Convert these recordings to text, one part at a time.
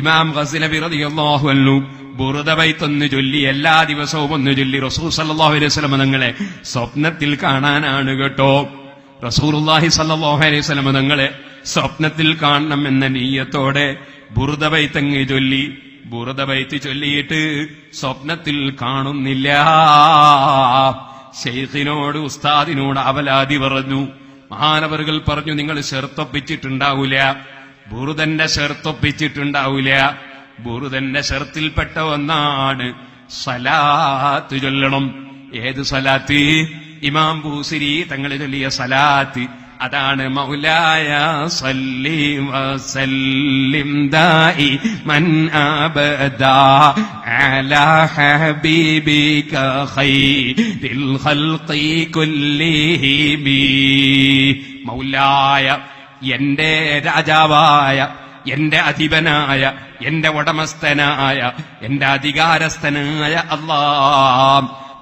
ഇമാം ഗസലബി റളിയല്ലാഹു അൻഹു ബുറുദ ബൈത്തൊന്ന് ചൊല്ലി എല്ലാ ദിവസവും ഒന്ന് ചൊല്ലി റസൂൽ സല്ലല്ലാഹു അലൈഹി വസല്ലം നിങ്ങളെ സ്വപ്നത്തിൽ കാണാനാണ് കേട്ടോ. റസൂലുള്ളാഹി സല്ലല്ലാഹു അലൈഹി വസല്ലം നിങ്ങളെ സ്വപ്നത്തിൽ കാണണം എന്ന നീയത്തോടെ ബുറുദ ബൈത്തങ്ങ് ചൊല്ലി. ബുറുദ ബൈത്ത് ചൊല്ലിയിട്ട് സ്വപ്നത്തിൽ കാണുന്നില്ല. ശൈഖിനോട് ഉസ്താദിനോട് അവലാതി പറഞ്ഞു. മഹാനവറുകൾ പറഞ്ഞു നിങ്ങൾ ഷെർത്തൊപ്പിച്ചിട്ടുണ്ടാവൂല ബുറുതന്റെ ഷെർത്തൊപ്പിച്ചിട്ടുണ്ടാവൂല ബുറുതന്റെ ഷെർത്തിൽപ്പെട്ട ഒന്നാണ് സലാത്ത് ചൊല്ലണം. ഏത് സലാത്ത്? ഇമാം ബൂസിരി തങ്ങളെ ചൊല്ലിയ സലാത്ത്. അതാണ് മൗലായ സല്ലിം വസല്ലിം ദായി മൻ അബദാ അലാ ഹബീബിക ഖൈരിൽ ഖൽഖി ബി മൗലായ എന്റെ രാജാവായ എന്റെ അധിപനായ എന്റെ ഉടമസ്ഥനായ എന്റെ അധികാരസ്ഥനായ അല്ലാ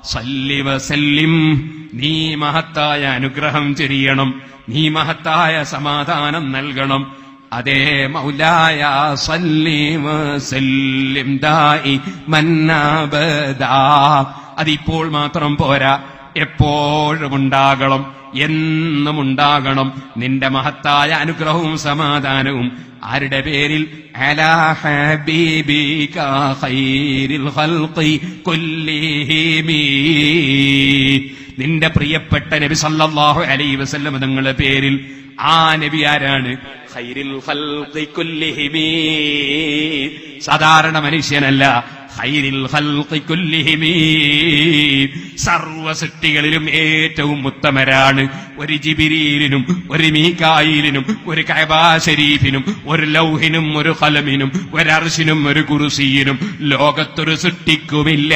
സല്ലി വസല്ലിം നീ മഹത്തായ അനുഗ്രഹം ചെരിയണം. നീ മഹത്തായ സമാധാനം നൽകണം. അതേ മൗലായ സല്ലിവസല്ലിം ദായി മന്നാബദാ. അതിപ്പോൾ മാത്രം പോരാ. എപ്പോഴും ഉണ്ടാകണം. എന്നും ഉണ്ടാകണം നിന്റെ മഹത്തായ അനുഗ്രഹവും സമാധാനവും ആരുടെ പേരിൽ? നിന്റെ പ്രിയപ്പെട്ട നബി സല്ലാഹു അലൈ വസല്ലം തങ്ങളുടെ പേരിൽ ആ നബി ആരാണ്? സാധാരണ മനുഷ്യനല്ല. കുല്ലിഹിമി. സർവ സൃഷ്ടികളിലും ഏറ്റവും ഉത്തമരാണ് ഒരു ജിബിരീലിനും ഒരു മീകായിലിനും ഒരു കൈബാ ഷരീഫിനും ഒരു ലൗഹിനും ഒരു ഖലമിനും ഒരു ഒരു കുറുസിയിനും ലോകത്തൊരു സൃഷ്ടിക്കുമില്ല.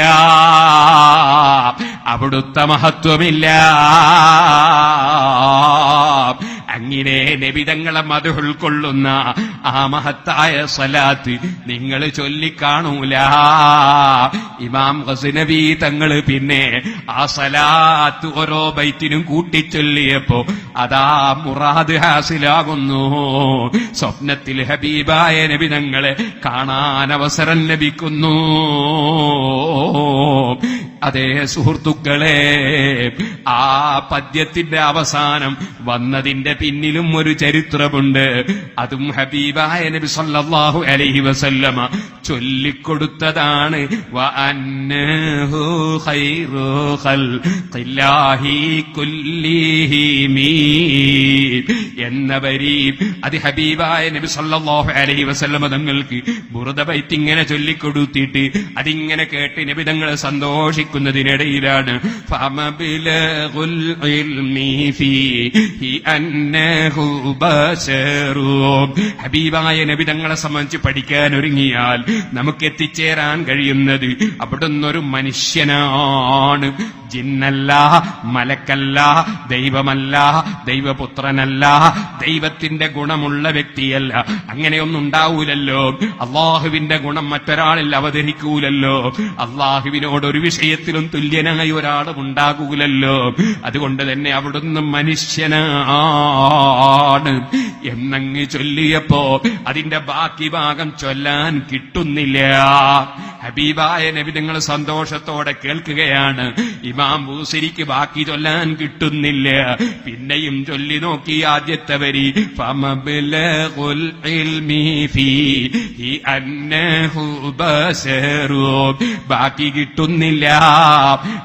അവിടുത്തെ മഹത്വമില്ല. അങ്ങനെ നബിതങ്ങളെ മത ഉൾക്കൊള്ളുന്ന ആ മഹത്തായ സ്വലാത്ത് നിങ്ങൾ ചൊല്ലിക്കാണൂല ഇമാം ഹസിനബി തങ്ങൾ പിന്നെ ആ സലാത്ത് ഓരോ ബൈറ്റിനും കൂട്ടിച്ചൊല്ലിയപ്പോ അതാ മുറാദ് ഹാസിലാകുന്നു. സ്വപ്നത്തിൽ ഹബീബായ നബി തങ്ങളെ കാണാൻ അവസരം ലഭിക്കുന്നു. അതേ സുഹൃത്തുക്കളെ ആ പദ്യത്തിന്റെ അവസാനം വന്നതിന്റെ പിന്നിലും ഒരു ചരിത്രമുണ്ട്. അതും ഹബീബായ നബി സല്ലാഹു അലഹി വസല്ലമ ചൊല്ലിക്കൊടുത്തതാണ്. എന്ന വരി. അത് ഹബീബായ നബി സല്ലാഹു അലഹി വസല്ലമ തങ്ങൾക്ക് ബുറുദ ബൈത്ത് ഇങ്ങനെ ചൊല്ലിക്കൊടുത്തിട്ട് അതിങ്ങനെ കേട്ട് നബി തങ്ങളെ സന്തോഷിക്കുന്നതിനിടയിലാണ് ബശറും. ഹബീബായ നബി തങ്ങളെ സംബന്ധിച്ച് പഠിക്കാൻ ഒരുങ്ങിയാൽ നമുക്ക് എത്തിച്ചേരാൻ കഴിയുന്നത് അവിടുന്നൊരു മനുഷ്യനാണ്. ജിന്നല്ല മലക്കല്ല ദൈവമല്ല ദൈവപുത്രനല്ല ദൈവത്തിന്റെ ഗുണമുള്ള വ്യക്തിയല്ല. അങ്ങനെയൊന്നും ഉണ്ടാവൂലല്ലോ അള്ളാഹുവിന്റെ ഗുണം മറ്റൊരാളിൽ അവതരിക്കൂലല്ലോ. അള്ളാഹുവിനോട് ഒരു വിഷയത്തിലും തുല്യനായ ഒരാളും ഉണ്ടാകൂലല്ലോ. അതുകൊണ്ട് തന്നെ അവിടുന്ന് മനുഷ്യനാണ് എന്നങ്ങ് ചൊല്ലിയപ്പോ അതിന്റെ ബാക്കി ഭാഗം ചൊല്ലാൻ കിട്ടുന്നില്ല. ഹബീബായ നബി നിങ്ങൾ സന്തോഷത്തോടെ കേൾക്കുകയാണ്. ഇമാം ബൂസരിക്ക് ബാക്കി ചൊല്ലാൻ കിട്ടുന്നില്ല. പിന്നെയും ചൊല്ലി നോക്കി ആദ്യത്തെ വരി ബാക്കി കിട്ടുന്നില്ല.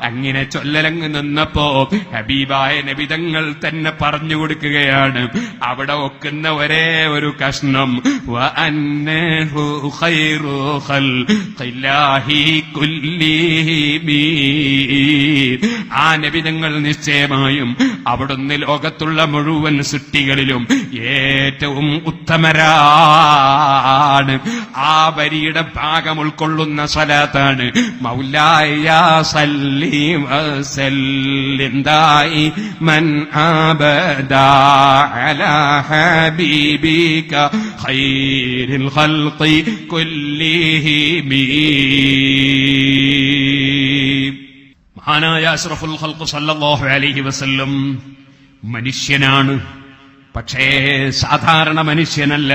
അങ്ങനെ ചൊല്ലലങ്ങ് നിന്നപ്പോ ഹബീബായ നബിതങ്ങൾ തന്നെ പറഞ്ഞു കൊടുക്കുകയാണ്. അവിടെ ഒക്കുന്ന ഒരേ ഒരു കഷ്ണം വഅന്നഹു ഖൈറു ഖൽഖില്ലാഹി കുല്ലിഹിമീ ആ നബിതങ്ങൾ നിശ്ചയമായും അവിടുന്ന് ലോകത്തുള്ള മുഴുവൻ സൃഷ്ടികളിലും ഏറ്റവും ഉത്തമരാണ്. ആ വരിയുടെ ഭാഗം ഉൾക്കൊള്ളുന്ന സ്വലാത്താണ് മൗലായ സല്ലി മൻ ആബദാ അലാ ഹബീബിക ഖൈരിൽ ഖൽഖി കുല്ലിഹിമീ മഹാനായ അഷ്റഫുൽ ഖൽഖ് സല്ലല്ലാഹു അലൈഹി വസല്ലം മനുഷ്യനാണ്. പക്ഷേ സാധാരണ മനുഷ്യനല്ല.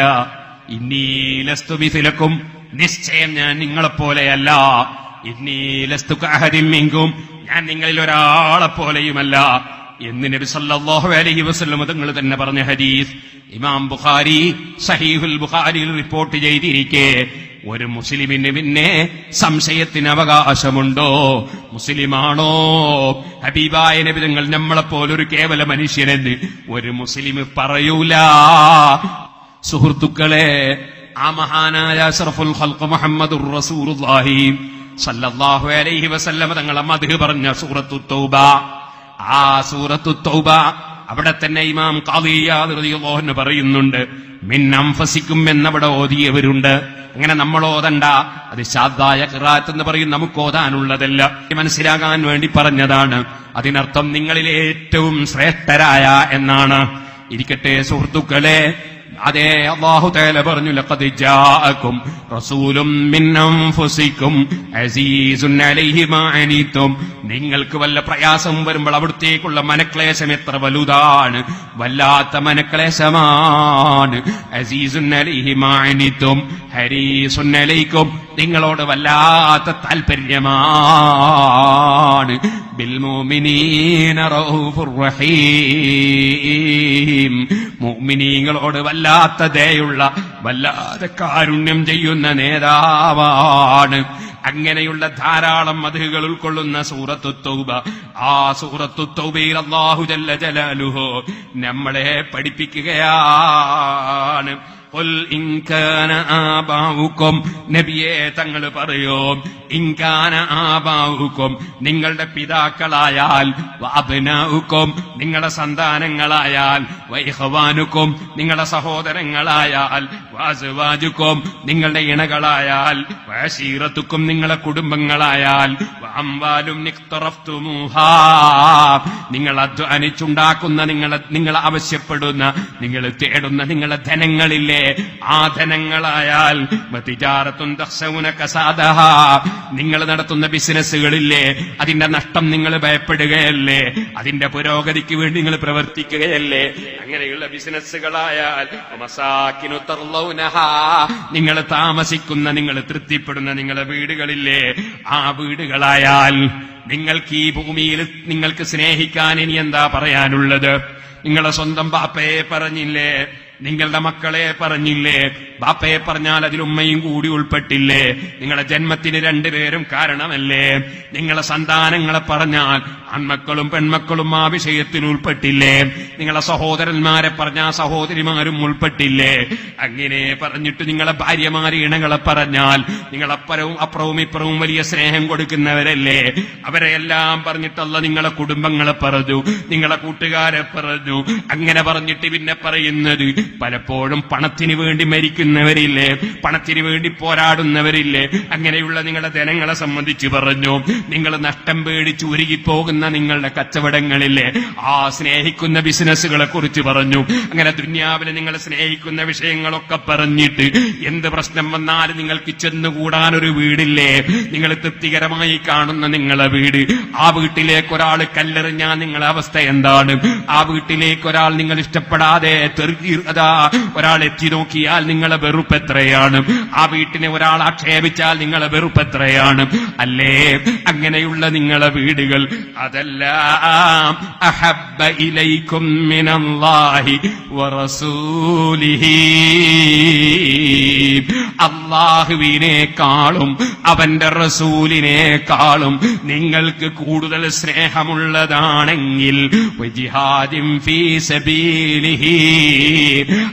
ഇന്നീലസ്തുമിസിലക്കും നിശ്ചയം ഞാൻ നിങ്ങളെപ്പോലെയല്ല. ഇന്നീലസ്തു കാഹരിമിങ്കും ഞാൻ നിങ്ങളിൽ ഒരാളെ പോലെയുമല്ല എന്ന് നബി സല്ലാഹു അലഹി വസല്ലം തങ്ങൾ തന്നെ പറഞ്ഞ ഹദീസ്. ഇമാം ബുഖാരി സഹീഹുൽ ബുഖാരിയിൽ റിപ്പോർട്ട് ചെയ്തിരിക്കെ ഒരു മുസ്ലിമിന് പിന്നെ സംശയത്തിന് അവകാശമുണ്ടോ? മുസ്ലിമാണോ? ഹബീബായ നബി തങ്ങൾ നമ്മളെപ്പോലൊരു കേവല മനുഷ്യനെന്ന് ഒരു മുസ്ലിം പറയൂല. സുഹൃത്തുക്കളെ ആ മഹാനായ അഷറഫുൽ ഖൽഖ് മുഹമ്മദ് റസൂലുള്ളാഹി സല്ലല്ലാഹു അലൈഹി വസല്ലം തങ്ങളെ മധു പറഞ്ഞ സൂറത്തു തൗബ. ആ സൂറത്തു തൗബ അവിടെ തന്നെ ഇമാം കാളിയാന്ന് പറയുന്നുണ്ട് മിന്നംഫസിക്കും എന്നവിടെ ഓതിയവരുണ്ട്. അങ്ങനെ നമ്മൾ ഓതണ്ട അത് ശാദ്ദായ കിറാത്ത് എന്ന് പറയും നമുക്ക് ഓതാനുള്ളതല്ല. മനസ്സിലാകാൻ വേണ്ടി പറഞ്ഞതാണ്. അതിനർത്ഥം നിങ്ങളിൽ ഏറ്റവും ശ്രേഷ്ഠരായ എന്നാണ്. ഇരിക്കട്ടെ സുഹൃത്തുക്കളെ അതെ അള്ളാഹു തേല പറഞ്ഞു ലക്കതിജാക്കും റസൂലും മിൻ അൻഫുസിക്കും അസീസുൻ അലൈഹി മാ അനിതും നിങ്ങൾക്ക് വല്ല പ്രയാസം വരുമ്പോൾ അവിടത്തേക്കുള്ള മനക്ലേശം എത്ര വലുതാണ്? വല്ലാത്ത മനക്ലേശമാണ്. അസീസുൻ അലൈഹി മാ അനിതും നിങ്ങളോട് വല്ലാത്ത റഹീം മുഅ്മിനീങ്ങളോട് വല്ലാത്ത ദയുള്ള വല്ലാതെ കാരുണ്യം ചെയ്യുന്ന നേതാവാണ്. അങ്ങനെയുള്ള ധാരാളം മധുകൾ ഉൾക്കൊള്ളുന്ന സൂറത്തു തൗബ. ആ സൂറത്തു തൗബയിൽ അല്ലാഹു ജല്ല ജലാലുഹു നമ്മളെ പഠിപ്പിക്കുകയാണ്. ആബാഉക്കും നബിയെ തങ്ങൾ പറയോ ഇൻകാന ആബാഉക്കും നിങ്ങളുടെ പിതാക്കളായാൽ അഭിനാവുക്കും നിങ്ങളുടെ സന്താനങ്ങളായാൽ വൈഹവാനുക്കും നിങ്ങളുടെ സഹോദരങ്ങളായാൽ വാസുവാജുക്കും നിങ്ങളുടെ ഇണകളായാൽ വാശീറത്തുക്കും നിങ്ങളുടെ കുടുംബങ്ങളായാൽ നിക്തറഫ്തുമൂഹാ. നിങ്ങൾ അധ്വാനിച്ചുണ്ടാക്കുന്ന നിങ്ങളെ നിങ്ങൾ ആവശ്യപ്പെടുന്ന നിങ്ങൾ തേടുന്ന നിങ്ങളുടെ ധനങ്ങളില്ലേ? ആ ധനങ്ങളായാൽ നിങ്ങൾ നടത്തുന്ന ബിസിനസ്സുകളില്ലേ? അതിന്റെ നഷ്ടം നിങ്ങൾ ഭയപ്പെടുകയല്ലേ? അതിന്റെ പുരോഗതിക്ക് വേണ്ടി നിങ്ങൾ പ്രവർത്തിക്കുകയല്ലേ? അങ്ങനെയുള്ള ബിസിനസ്സുകളായാൽ നിങ്ങൾ താമസിക്കുന്ന നിങ്ങൾ തൃപ്തിപ്പെടുന്ന നിങ്ങളുടെ വീടുകളില്ലേ? ആ വീടുകളായാൽ നിങ്ങൾക്ക് ഈ ഭൂമിയിൽ നിങ്ങൾക്ക് സ്നേഹിക്കാൻ ഇനി എന്താ പറയാനുള്ളത്? നിങ്ങളെ സ്വന്തം പാപ്പയെ പറഞ്ഞില്ലേ? നിങ്ങളുടെ മക്കളെ പറഞ്ഞില്ലേ? ബാപ്പയെ പറഞ്ഞാൽ അതിൽ ഉമ്മയും കൂടി ഉൾപ്പെട്ടില്ലേ? നിങ്ങളുടെ ജന്മത്തിന് രണ്ടുപേരും കാരണമല്ലേ? നിങ്ങളെ സന്താനങ്ങളെ പറഞ്ഞാൽ ആൺമക്കളും പെൺമക്കളും ആ വിഷയത്തിൽ ഉൾപ്പെട്ടില്ലേ? നിങ്ങളെ സഹോദരന്മാരെ പറഞ്ഞാൽ സഹോദരിമാരും ഉൾപ്പെട്ടില്ലേ? അങ്ങനെ പറഞ്ഞിട്ട് നിങ്ങളെ ഭാര്യമാര് ഇണകളെ പറഞ്ഞാൽ നിങ്ങളപ്പുറവും അപ്പുറവും ഇപ്പുറവും വലിയ സ്നേഹം കൊടുക്കുന്നവരല്ലേ? അവരെ എല്ലാം പറഞ്ഞിട്ടല്ല നിങ്ങളെ കുടുംബങ്ങളെ പറഞ്ഞു നിങ്ങളെ കൂട്ടുകാരെ പറഞ്ഞു. അങ്ങനെ പറഞ്ഞിട്ട് പിന്നെ പറയുന്നത് പലപ്പോഴും പണത്തിന് വേണ്ടി മരിക്കുന്നവരില്ലേ? പണത്തിന് വേണ്ടി പോരാടുന്നവരില്ലേ? അങ്ങനെയുള്ള നിങ്ങളുടെ ധനങ്ങളെ സംബന്ധിച്ച് പറഞ്ഞു. നിങ്ങൾ നഷ്ടം പേടിച്ച് ഉരുകിപ്പോകുന്ന നിങ്ങളുടെ കച്ചവടങ്ങളില്ലേ? ആ സ്നേഹിക്കുന്ന ബിസിനസ്സുകളെ കുറിച്ച് പറഞ്ഞു. അങ്ങനെ ദുന്യാവിൽ നിങ്ങൾ സ്നേഹിക്കുന്ന വിഷയങ്ങളൊക്കെ പറഞ്ഞിട്ട് എന്ത് പ്രശ്നം വന്നാലും നിങ്ങൾക്ക് ചെന്നുകൂടാൻ ഒരു വീടില്ലേ? നിങ്ങൾ തൃപ്തികരമായി കാണുന്ന നിങ്ങളെ വീട്. ആ വീട്ടിലേക്ക് ഒരാൾ കല്ലെറിഞ്ഞാൽ നിങ്ങളെ അവസ്ഥ എന്താണ്? ആ വീട്ടിലേക്ക് ഒരാൾ നിങ്ങൾ ഇഷ്ടപ്പെടാതെ അതാ ഒരാൾ എത്തി നോക്കിയാൽ നിങ്ങളെ വെറുപ്പ് എത്രയാണ് ആ വീട്ടിനെ ഒരാൾ ആക്ഷേപിച്ചാൽ നിങ്ങളെ വെറുപ്പ് എത്രയാണ് അല്ലേ? അങ്ങനെയുള്ള നിങ്ങളെ വീടുകൾ അതെല്ലാം. അഹബ്ബ ഇലൈക്കും മിനല്ലാഹി വറസൂലിഹി. അള്ളാഹുവിനേക്കാളും അവന്റെ റസൂലിനേക്കാളും നിങ്ങൾക്ക് കൂടുതൽ സ്നേഹമുള്ളതാണെങ്കിൽ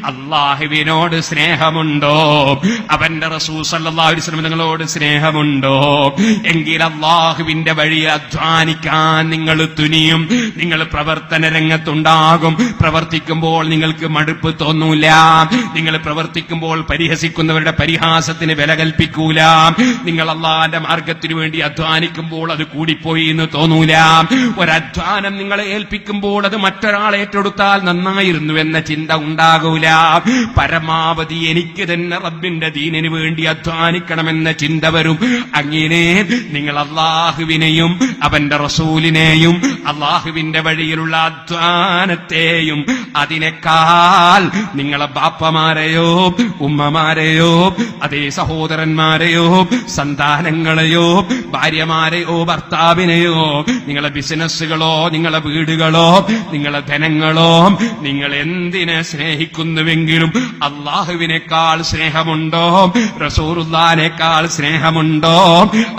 അള്ളാഹുവിനോട് സ്നേഹമുണ്ടോ? അവന്റെ റസൂൽ വസല്ലം നിങ്ങളോട് സ്നേഹമുണ്ടോ? എങ്കിൽ അള്ളാഹുവിന്റെ വഴി അധ്വാനിക്കാൻ നിങ്ങൾ തുനിയും. നിങ്ങൾ പ്രവർത്തന രംഗത്തുണ്ടാകും. പ്രവർത്തിക്കുമ്പോൾ നിങ്ങൾക്ക് മടുപ്പ് തോന്നൂല. നിങ്ങൾ പ്രവർത്തിക്കുമ്പോൾ പരിഹസിക്കുന്നവരുടെ പരിഹാസ പ്രയാസത്തിന് വില കൽപ്പിക്കൂല. നിങ്ങൾ അള്ളാന്റെ മാർഗത്തിനു വേണ്ടി അധ്വാനിക്കുമ്പോൾ അത് കൂടിപ്പോയി എന്ന് തോന്നൂല. ഒരധ്വാനം നിങ്ങളെ ഏൽപ്പിക്കുമ്പോൾ അത് മറ്റൊരാൾ ഏറ്റെടുത്താൽ നന്നായിരുന്നു എന്ന ചിന്ത ഉണ്ടാകൂല. പരമാവധി എനിക്ക് തന്നെ റബ്ബിന്റെ ദീനിന് വേണ്ടി അധ്വാനിക്കണമെന്ന ചിന്ത വരും. അങ്ങനെ നിങ്ങൾ അള്ളാഹുവിനെയും അവന്റെ റസൂലിനെയും അള്ളാഹുവിന്റെ വഴിയിലുള്ള അധ്വാനത്തെയും അതിനേക്കാൾ നിങ്ങളെ ബാപ്പമാരെയോ ഉമ്മമാരെയോ അതേ സഹോദരന്മാരെയോ സന്താനങ്ങളെയോ ഭാര്യമാരെയോ ഭർത്താവിനെയോ നിങ്ങളെ ബിസിനസ്സുകളോ നിങ്ങളെ വീടുകളോ നിങ്ങളെ ധനങ്ങളോ നിങ്ങൾ എന്തിനെ സ്നേഹിക്കുന്നുവെങ്കിലും അള്ളാഹുവിനേക്കാൾ സ്നേഹമുണ്ടോ? റസൂറുല്ലാനേക്കാൾ സ്നേഹമുണ്ടോ?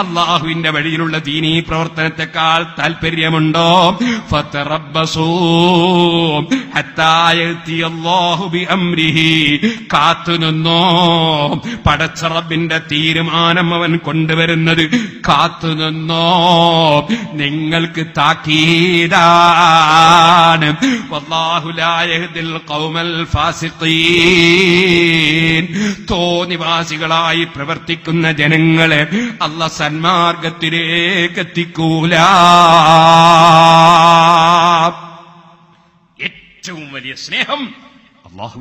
അള്ളാഹുവിന്റെ വഴിയിലുള്ള ദീനീ പ്രവർത്തനത്തെക്കാൾ താല്പര്യമുണ്ടോ ഫതറബ്ബസൂ ഹത്താ പടച്ച റബ്ബിന്റെ തീരുമാനം അവൻ കൊണ്ടുവരുന്നത്. കാത്തുനിന്നോ നിങ്ങൾക്ക് താക്കീതാണ്. തോന്നിവാസികളായി പ്രവർത്തിക്കുന്ന ജനങ്ങളെ അല്ല സന്മാർഗത്തിലേക്ക് എത്തിക്കൂല. ഏറ്റവും വലിയ സ്നേഹം അള്ളാഹു